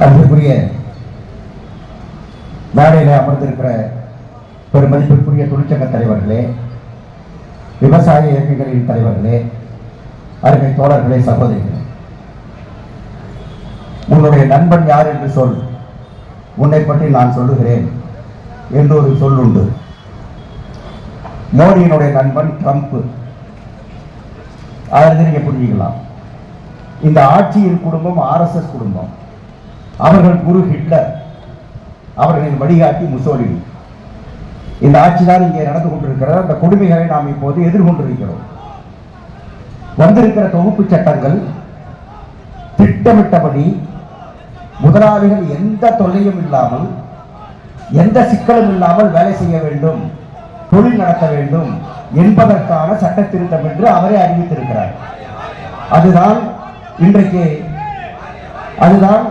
அன்புக்குரிய மேடையில் அமர்ந்திருக்கிற பெருமதிப்பிற்குரிய தொழிற்சங்க தலைவர்களே விவசாய இயக்கங்களின் தலைவர்களே அருமை தோழர்களே சகோதரிகளே. உன்னுடைய நண்பன் யார் என்று சொல். உன்னை பற்றி நான் சொல்லுகிறேன். என்று ஒரு சொல் உண்டு. மோடியினுடைய நண்பன் ட்ரம்ப். அதிலிருந்து நீங்க புரிஞ்சுக்கலாம். இந்த ஆட்சியின் குடும்பம் ஆர்எஸ்எஸ் குடும்பம். அவர்கள் குரு ஹிட்லர். அவர்களின் வழிகாட்டி முசோலினி. இந்த ஆட்சி தான் இங்கே நடந்து கொண்டிருக்கிறது. அந்த கொடுமைகளை நாம் இப்போது எதிர்கொண்டிருக்கிறோம். வந்திருக்கிற தொகுப்பு சட்டங்கள் திட்டமிட்டபடி முதலாளிகள் எந்த தொல்லையும் இல்லாமல் எந்த சிக்கலும் இல்லாமல் வேலை செய்ய வேண்டும் தொழில் நடத்த வேண்டும் என்பதற்கான சட்ட திருத்தம் என்று அவரே அறிவித்திருக்கிறார். அதுதான் இன்றைக்கு அதுதான்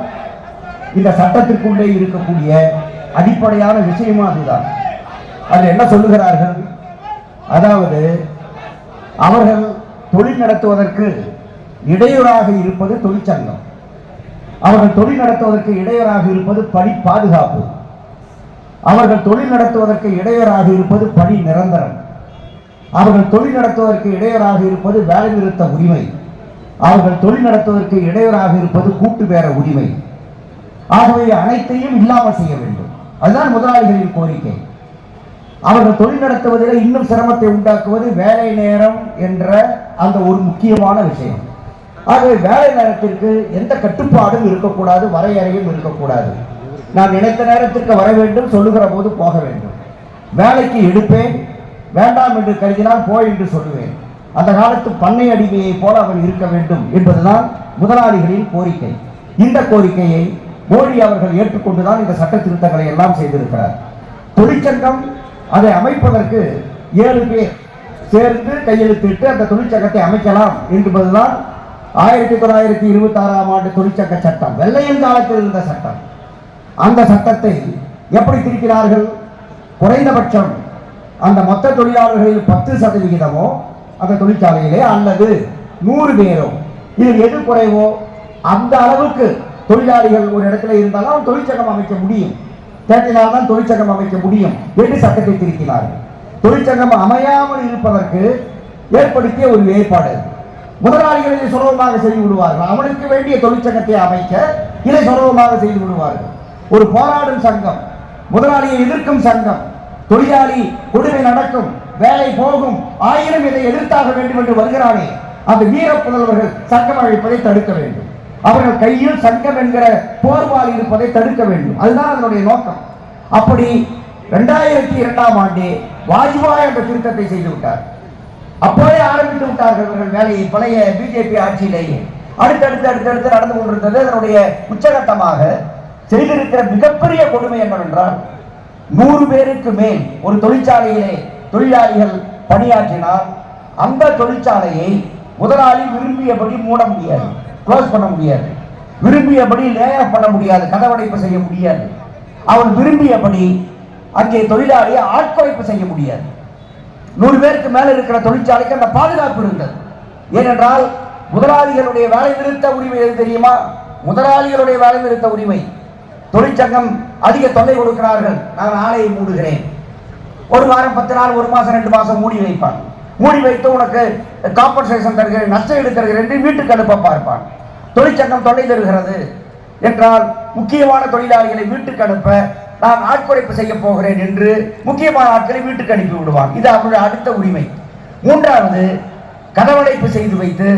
இந்த சட்டத்திற்குள்ளே இருக்கக்கூடிய அடிப்படையான விஷயமும் அதுதான். அதில் என்ன சொல்லுகிறார்கள்? அதாவது அவர்கள் தொழில் நடத்துவதற்கு இடையூறாக இருப்பது தொழிற்சங்கம். அவர்கள் தொழில் நடத்துவதற்கு இடையூறாக இருப்பது பணி பாதுகாப்பு. அவர்கள் தொழில் நடத்துவதற்கு இடையூறாக இருப்பது பணி நிரந்தரம். அவர்கள் தொழில் நடத்துவதற்கு இடையூறாக இருப்பது வேலை நிறுத்த உரிமை. அவர்கள் தொழில் நடத்துவதற்கு இடையூறாக இருப்பது கூட்டு பேர உரிமை. ஆகவே அனைத்தையும் இல்லாமல் செய்ய வேண்டும். அதுதான் முதலாளிகளின் கோரிக்கை. அவர்கள் தொழில் நடத்துவதில் இன்னும் சிரமத்தை உண்டாக்குவது வேலை நேரம் என்ற அந்த ஒரு முக்கியமான விஷயம். ஆகவே வேலை நேரத்திற்கு எந்த கட்டுப்பாடும் இருக்கக்கூடாது வரையறையும் இருக்கக்கூடாது. நான் நினைத்த நேரத்திற்கு வர வேண்டும் சொல்லுகிற போது போக வேண்டும். வேலைக்கு எடுப்பேன் வேண்டாம் என்று கருதினால் போ என்று சொல்லுவேன். அந்த காலத்து பண்ணை அடிமையை போல அவன் இருக்க வேண்டும் என்பதுதான் முதலாளிகளின் கோரிக்கை. இந்த கோரிக்கையை மோடி அவர்கள் ஏற்றுக்கொண்டுதான் இந்த சட்ட திருத்தங்களை எல்லாம் செய்திருக்கிறார். தொழிற்சங்கம் அதை அமைப்பதற்கு ஏழு பேர் சேர்ந்து கையெழுத்திட்டு அந்த தொழிற்சங்கத்தை அமைக்கலாம் என்பதுதான் ஆயிரத்தி தொள்ளாயிரத்தி இருபத்தி ஆறாம் ஆண்டு தொழிற்சங்க சட்டம் வெள்ளையன் காலத்தில் இருந்த சட்டம். அந்த சட்டத்தை எப்படி திரிக்கிறார்கள் குறைந்தபட்சம் அந்த மொத்த தொழிலாளர்களில் பத்து சதவிகிதமோ அந்த தொழிற்சாலையிலே அல்லது நூறு பேரோ. இதில் எது குறைவோ? அந்த அளவுக்கு தொழிலாளிகள் ஒரு இடத்துல இருந்தாலும் தொழிற்சங்கம் அமைக்க முடியும். தேர்தலால் தொழிற்சங்கம் அமைக்க முடியும் என்று சட்டத்தை திருத்தினார்கள். தொழிற்சங்கம் அமையாமல் இருப்பதற்கு ஏற்படுத்திய ஒரு ஏற்பாடு. முதலாளிகளை சுலபமாக செய்து விடுவார்கள். அவனுக்கு வேண்டிய தொழிற்சங்கத்தை அமைக்க இதை சுலபமாக செய்து விடுவார்கள். ஒரு போராடும் சங்கம் முதலாளியை எதிர்க்கும் சங்கம் தொழிலாளி கொடுமை நடக்கும் வேலை போகும் ஆயிரம் இதை எதிர்த்தாக வேண்டும் என்று வருகிறானே அந்த வீர புதல்வர்கள் சங்கம் அழைப்பதை தடுக்க வேண்டும். அவர்கள் கையில் சங்கம் என்கிற போர்வால் இருப்பதை தடுக்க வேண்டும். அதுதான் அதனுடைய நோக்கம். அப்படி இரண்டாயிரத்தி இரண்டாம் ஆண்டு வாஜ்பாய் அந்த திருத்தத்தை செய்து விட்டார். அப்போதே ஆரம்பித்து விட்டார்கள் இவர்கள் வேலையை. பழைய பிஜேபி ஆட்சியிலேயே அடுத்தடுத்து அடுத்தடுத்து நடந்து கொண்டிருந்தது அதனுடைய உச்சகட்டமாக செய்திருக்கிற மிகப்பெரிய கொடுமை என்னவென்றால் நூறு பேருக்கு மேல் ஒரு தொழிற்சாலையிலே தொழிலாளிகள் பணியாற்றினால் அந்த தொழிற்சாலையை முதலாளி விரும்பியபடி மூட முடியாது. க்ளோஸ் பண்ண முடியாது. விரும்பியபடி லே பண்ண முடியாது கதவடைப்பு செய்ய முடியாது. அவன் விரும்பியபடி அங்கே தொழிலாளியை ஆட்குறைப்பு செய்ய முடியாது. நூறு பேருக்கு மேல இருக்கிற தொழிற்சாலைக்கு அந்த பாதுகாப்பு இருந்தது. ஏனென்றால் முதலாளிகளுடைய வேலை நிறுத்த உரிமை எது தெரியுமா? முதலாளிகளுடைய வேலை நிறுத்த உரிமை. தொழிற்சங்கம் அதிக தொல்லை கொடுக்கிறார்கள். நான் ஆலையை மூடுகிறேன். ஒரு வாரம் பத்து நாள் ஒரு மாசம் ரெண்டு மாசம் மூடி வைப்பான் மூடி வைத்து உனக்கு காம்பன்சேஷன் தருகிறேன் நஷ்டம் எடுக்கிறது என்று வீட்டுக்கு அனுப்ப பார்ப்பான். தொழிற்சங்கம் தொல்லை தருகிறது என்றால் முக்கியமான தொழிலாளிகளை வீட்டுக்கு அனுப்ப நான் ஆட்குறைப்பு செய்ய போகிறேன் என்று முக்கியமான ஆட்களை வீட்டுக்கு அனுப்பி விடுவான். இது அவருடைய அடுத்த உரிமை. மூன்றாவது கதவடைப்பு செய்து வைத்து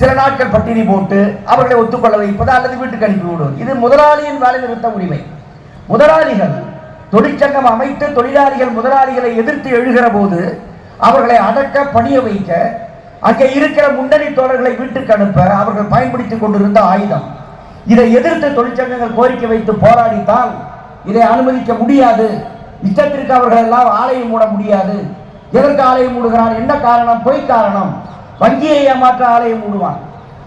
சில நாட்கள் பட்டினி போட்டு அவர்களை ஒத்துக்கொள்ள வைப்பது அல்லது வீட்டுக்கு அனுப்பி விடுவது. இது முதலாளியின் வேலை நிறுத்த உரிமை. முதலாளிகள் தொழிற்சங்கம் அமைத்து தொழிலாளிகள் முதலாளிகளை எதிர்த்து எழுகிற போது அவர்களை அடக்க பணிய வைக்க அங்கே இருக்கிற முன்னணி தோழர்களை வீட்டுக்கு அனுப்ப அவர்கள் பயன்படுத்திக் கொண்டிருந்த ஆயுதம். இதை எதிர்த்து தொழிற்சங்கங்கள் கோரிக்கை வைத்து போராடித்தால் இதை அனுமதிக்க முடியாது. இஷ்டத்திற்கு அவர்கள் எல்லாம் ஆலயம் மூட முடியாது. எதற்கு ஆலையை மூடுகிறான் என்ன காரணம்? பொய் காரணம்? வங்கியை ஏமாற்ற ஆலையை மூடுவான்.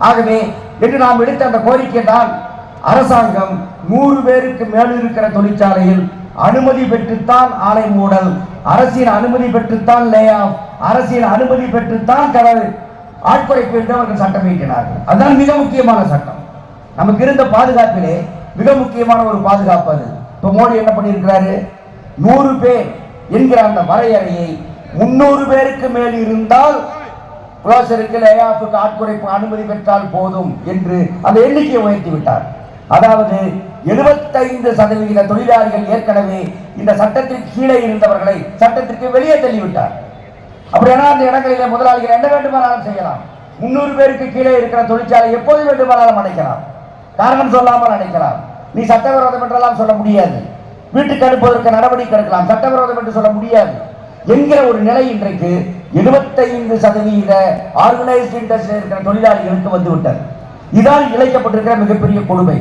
ஆகவே என்று நாம் எடுத்த அந்த கோரிக்கை தான் அரசாங்கம் நூறு பேருக்கு மேல் இருக்கிற தொழிற்சாலையில் அனுமதி பெற்றுத்தான் ஆலை மூடல். அரசின் அனுமதி பெற்றுத்தான் லே ஆஃப் அரசின் அனுமதி பெற்றுத்தான் கடல். ஆட்குறைப்பு என்று அவர்கள் சட்டம் இயற்றினார்கள். அதுதான் மிக முக்கியமான சட்டம். நமக்கு இருந்த பாதுகாப்பிலே மிக முக்கியமான ஒரு பாதுகாப்பு அது. இப்போ மோடி என்ன பண்ணியிருக்கிறாரு? நூறு பேர் என்கிற அந்த வரையறையை முன்னூறு பேருக்கு மேல் இருந்தால் புரோசருக்கு லேஆஃபுக்கு ஆட்குறைப்பு அனுமதி பெற்றால் போதும் என்று அந்த எண்ணிக்கையை உயர்த்தி விட்டார். அதாவது எழுபத்தைந்து சதவிகித தொழிலாளிகள் ஏற்கனவே இந்த சட்டத்திற்கு கீழே இருந்தவர்களை சட்டத்திற்கு வெளியே தள்ளிவிட்டார். அப்படின்னா அந்த இடங்களிலே முதலாளிகள் என்ன வேண்டுமானாலும் செய்யலாம். முன்னூறு பேருக்கு கீழே இருக்கிற தொழிற்சாலை எப்போது வேண்டுமானாலும் அடைக்கலாம். காரணம் சொல்லாமல் அடைக்கலாம். நீ சட்டவிரோதம் என்றெல்லாம் சொல்ல முடியாது. வீட்டுக்கு அனுப்புவதற்கு நடவடிக்கை எடுக்கலாம். சட்டவிரோதம் என்று சொல்ல முடியாது. என்கிற ஒரு நிலை இன்றைக்கு எழுபத்தைந்து சதவீத ஆர்கனைஸ்ட் இண்டஸ்ட்ரியில் இருக்கிற தொழிலாளிகளுக்கு வந்து இதால் இழைக்கப்பட்டிருக்கிற மிகப்பெரிய கொடுமை.